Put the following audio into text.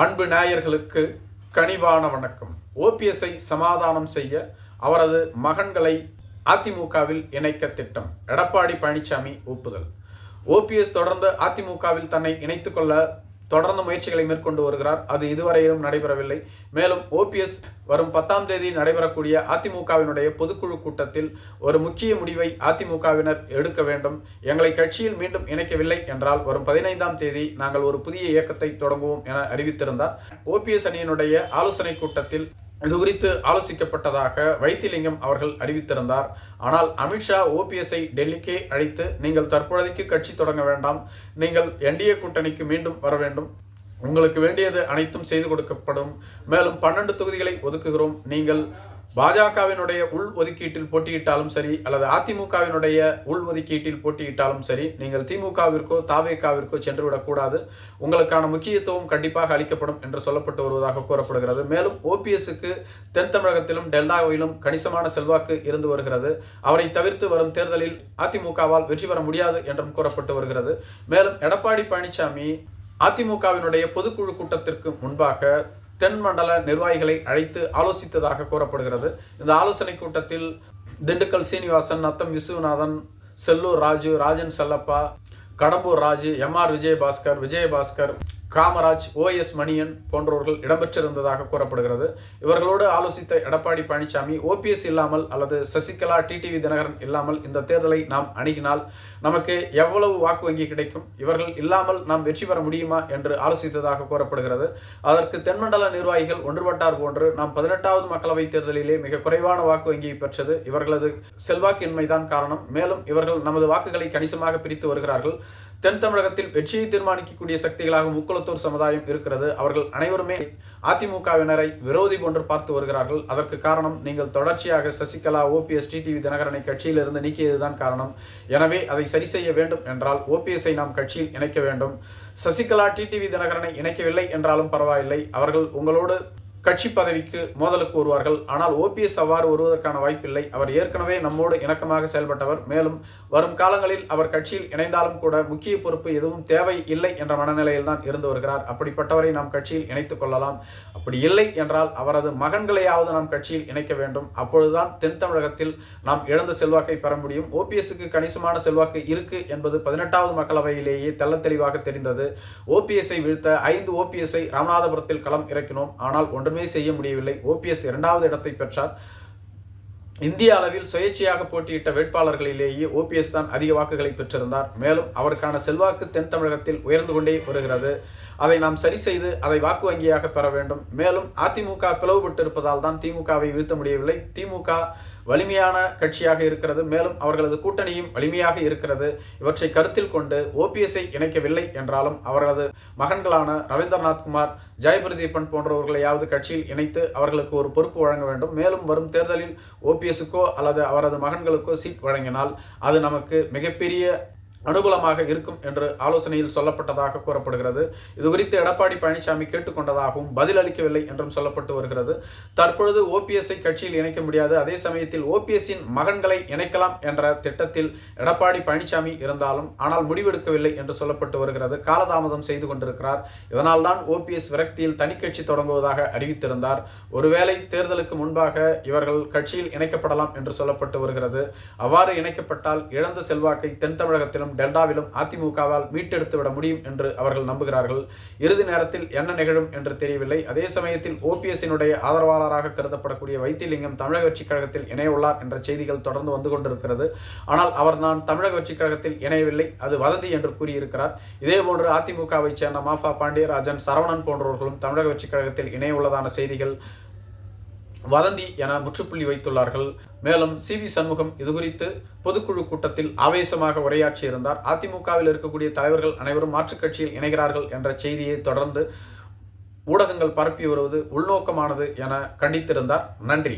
அன்பு நாயர்களுக்கு கனிவான வணக்கம். ஓபிஎஸ்ஐ சமாதானம் செய்ய அவரது மகன்களை அதிமுகவில் இணைக்க திட்டம். எடப்பாடி பழனிசாமி ஒப்புதல். ஓபிஎஸ் தொடர்ந்து அதிமுகவில் தன்னை இணைத்துக்கொள்ள தொடர்ந்து முயற்சிகளை மேற்கொண்டு வருகிறார். அது இதுவரையிலும் நடைபெறவில்லை. மேலும் ஓபிஎஸ் வரும் பத்தாம் தேதி நடைபெறக்கூடிய அதிமுகவினுடைய பொதுக்குழு கூட்டத்தில் ஒரு முக்கிய முடிவை அதிமுகவினர் எடுக்க வேண்டும். எங்களை கட்சியில் மீண்டும் இணைக்கவில்லை என்றால் வரும் பதினைந்தாம் தேதி நாங்கள் ஒரு புதிய இயக்கத்தை தொடங்குவோம் என அறிவித்திருந்தார். ஓபிஎஸ் அணியினுடைய ஆலோசனை கூட்டத்தில் இது குறித்து ஆலோசிக்கப்பட்டதாக வைத்திலிங்கம் அவர்கள் அறிவித்திருந்தார். ஆனால் அமித்ஷா ஓபிஎஸ்ஐ டெல்லிக்கே அழைத்து நீங்கள் தற்பொழுதைக்கு கட்சி தொடங்க வேண்டாம். நீங்கள் என்டிஏ கூட்டணிக்கு மீண்டும் வர வேண்டும். உங்களுக்கு வேண்டியது அனைத்தும் செய்து கொடுக்கப்படும். மேலும் பன்னெண்டு தொகுதிகளை ஒதுக்குகிறோம். நீங்கள் பாஜகவினுடைய உள் ஒதுக்கீட்டில் போட்டியிட்டாலும் சரி அல்லது அதிமுகவினுடைய உள் ஒதுக்கீட்டில் போட்டியிட்டாலும் சரி நீங்கள் திமுகவிற்கோ தாவேகாவிற்கோ சென்றுவிடக்கூடாது. உங்களுக்கான முக்கியத்துவம் கண்டிப்பாக அளிக்கப்படும் என்று சொல்லப்பட்டு வருவதாக கூறப்படுகிறது. மேலும் ஓபிஎஸ்க்கு தென் தமிழகத்திலும் டெல்டாவிலும் கணிசமான செல்வாக்கு இருந்து வருகிறது. அவரை தவிர்த்து வரும் தேர்தலில் அதிமுகவால் வெற்றி பெற முடியாது என்றும் கூறப்பட்டு வருகிறது. மேலும் எடப்பாடி பழனிசாமி அதிமுகவினுடைய பொதுக்குழு கூட்டத்திற்கு முன்பாக தென் மண்டல நிர்வாகிகளை அழைத்து ஆலோசித்ததாக கூறப்படுகிறது. இந்த ஆலோசனை கூட்டத்தில் Dindigul Sreenivasan Natham Viswanathan Sellur Raju Rajan Chellappa Kadambur Raju M R Vijayabaskar Vijayabaskar Kamaraj OS Manian போன்றவர்கள் இடம்பெற்றிருந்ததாக கூறப்படுகிறது. இவர்களோடு ஆலோசித்த எடப்பாடி பழனிசாமி ஓபிஎஸ் இல்லாமல் அல்லது சசிகலா டிடிவி தினகரன் இல்லாமல் இந்த தேர்தலை நாம் அணுகினால் நமக்கு எவ்வளவு வாக்கு வங்கி கிடைக்கும்? இவர்கள் இல்லாமல் நாம் வெற்றி பெற முடியுமா என்று ஆலோசித்ததாக கூறப்படுகிறது. அதற்கு தென்மண்டல நிர்வாகிகள் ஒன்றுபட்டார் போன்று நாம் பதினெட்டாவது மக்களவைத் தேர்தலிலே மிக குறைவான வாக்கு வங்கியை பெற்றது. இவர்களது செல்வாக்கின்மைதான் காரணம். மேலும் இவர்கள் நமது வாக்குகளை கணிசமாக பிரித்து வருகிறார்கள். தென் தமிழகத்தில் வெற்றியை தீர்மானிக்கக்கூடிய சக்திகளாக முக்குளத்தூர் சமுதாயம் இருக்கிறது. அவர்கள் அனைவருமே அதிமுகவினரை விரோதி போன்று பார்த்து வருகிறார்கள். அதற்கு காரணம் நீங்கள் தொடர்ச்சியாக சசிகலா ஓபிஎஸ் டிடிவி தினகரனை கட்சியிலிருந்து நீக்கியதுதான் காரணம். எனவே அதை சரி செய்ய வேண்டும் என்றால் ஓபிஎஸ்ஐ நாம் கட்சியில் இணைக்க வேண்டும். சசிகலா டிடிவி தினகரனை இணைக்கவில்லை என்றாலும் பரவாயில்லை. அவர்கள் உங்களோடு கட்சி பதவிக்கு மோதலுக்கு வருவார்கள். ஆனால் ஓபிஎஸ் அவ்வாறு வருவதற்கான வாய்ப்பில்லை. அவர் ஏற்கனவே நம்மோடு இணக்கமாக செயல்பட்டவர். மேலும் வரும் காலங்களில் அவர் கட்சியில் இணைந்தாலும் கூட முக்கிய பொறுப்பு எதுவும் தேவை இல்லை என்ற மனநிலையில் தான் இருந்து வருகிறார். அப்படிப்பட்டவரை நாம் கட்சியில் இணைத்துக் கொள்ளலாம். அப்படி இல்லை என்றால் அவரது மகன்களையாவது நாம் கட்சியில் இணைக்க வேண்டும். அப்பொழுதுதான் தென் தமிழகத்தில் நாம் இழந்த செல்வாக்கை பெற முடியும். ஓபிஎஸ்க்கு கணிசமான செல்வாக்கு இருக்கு என்பது பதினெட்டாவது மக்களவையிலேயே தெள்ள தெளிவாக தெரிந்தது. ஓபிஎஸ்ஐ வீழ்த்த ஐந்து ஓபிஎஸ்ஐ ராமநாதபுரத்தில் களம் இறக்கினோம். ஆனால் ஒன்று ஒன்றுமே செய்ய முடியவில்லை. ஓபிஎஸ் இரண்டாவது இடத்தை பெற்றார். இந்திய அளவில் சுயேட்சையாக போட்டியிட்ட வேட்பாளர்களிலேயே ஓபிஎஸ் தான் அதிக வாக்குகளை பெற்றிருந்தார். மேலும் அவருக்கான செல்வாக்கு தென் தமிழகத்தில் உயர்ந்து கொண்டே வருகிறது. அதை நாம் சரி செய்து அதை வாக்கு வங்கியாக பெற வேண்டும். மேலும் அதிமுக பிளவுபட்டு இருப்பதால் தான் திமுகவை வீழ்த்த முடியவில்லை. திமுக வலிமையான கட்சியாக இருக்கிறது. மேலும் அவர்களது கூட்டணியும் வலிமையாக இருக்கிறது. இவற்றை கருத்தில் கொண்டு ஓபிஎஸ்ஐ இணைக்கவில்லை என்றாலும் அவரது மகன்களான ரவீந்திரநாத் குமார் ஜெயபிரதீபன் போன்றவர்களையாவது கட்சியில் இணைத்து அவர்களுக்கு ஒரு பொறுப்பு வழங்க வேண்டும். மேலும் வரும் தேர்தலில் ஓபிஎஸ்க்கோ அல்லது அவரது மகன்களுக்கோ சீட் வழங்கினால் அது நமக்கு மிகப்பெரிய அனுகூலமாக இருக்கும் என்று ஆலோசனையில் சொல்லப்பட்டதாக கூறப்படுகிறது. இது குறித்து எடப்பாடி பழனிசாமி கேட்டுக்கொண்டதாகவும் பதில் அளிக்கவில்லை என்றும் சொல்லப்பட்டு வருகிறது. தற்பொழுது ஓபிஎஸ்ஐ கட்சியில் இணைக்க முடியாது. அதே சமயத்தில் ஓபிஎஸ்ஸின் மகன்களை இணைக்கலாம் என்ற திட்டத்தில் எடப்பாடி பழனிசாமி இருந்தாலும் ஆனால் முடிவெடுக்கவில்லை என்று சொல்லப்பட்டு வருகிறது. காலதாமதம் செய்து கொண்டிருக்கிறார். இதனால் தான் ஓபிஎஸ் விரக்தியில் தனி கட்சி தொடங்குவதாக அறிவித்திருந்தார். ஒருவேளை தேர்தலுக்கு முன்பாக இவர்கள் கட்சியில் இணைக்கப்படலாம் என்று சொல்லப்பட்டு வருகிறது. அவ்வாறு இணைக்கப்பட்டால் இழந்த செல்வாக்கை தென் தமிழகத்திலும் டெல்டாவிலும் அதிமுகவால் மீட்டெடுத்து விட முடியும் என்று அவர்கள் நம்புகிறார்கள். இறுதி நேரத்தில் என்ன நிகழும் என்று தெரியவில்லை. அதே சமயத்தில் ஓபிஎஸ்ஸினுடைய ஆதரவாளராக கருதப்படக்கூடிய வைத்தியலிங்கம் தமிழக கட்சிக் கழகத்தில் இணையுள்ளார் என்ற செய்திகள் தொடர்ந்து வந்து கொண்டிருக்கிறது. ஆனால் அவர் நான் தமிழக கட்சிக் கழகத்தில் இணையவில்லை. அது வதந்தி என்று கூறியிருக்கிறார். இதேபோன்று அதிமுகவை சேர்ந்த மாஃபா பாண்டியராஜன் சரவணன் போன்றவர்களும் தமிழக கட்சிக் கழகத்தில் இணைய உள்ளதான செய்திகள் வதந்தி என முற்றுப்புள்ளி வைத்துள்ளார்கள். மேலும் சி. வி. சண்முகம் இதுகுறித்து பொதுக்குழு கூட்டத்தில் ஆவேசமாக உரையாற்றியிருந்தார். அதிமுகவில் இருக்கக்கூடிய தலைவர்கள் அனைவரும் மாற்றுக் கட்சியில் இணைகிறார்கள் என்ற செய்தியை தொடர்ந்து ஊடகங்கள் பரப்பி வருவது உள்நோக்கமானது என கண்டித்திருந்தார். நன்றி.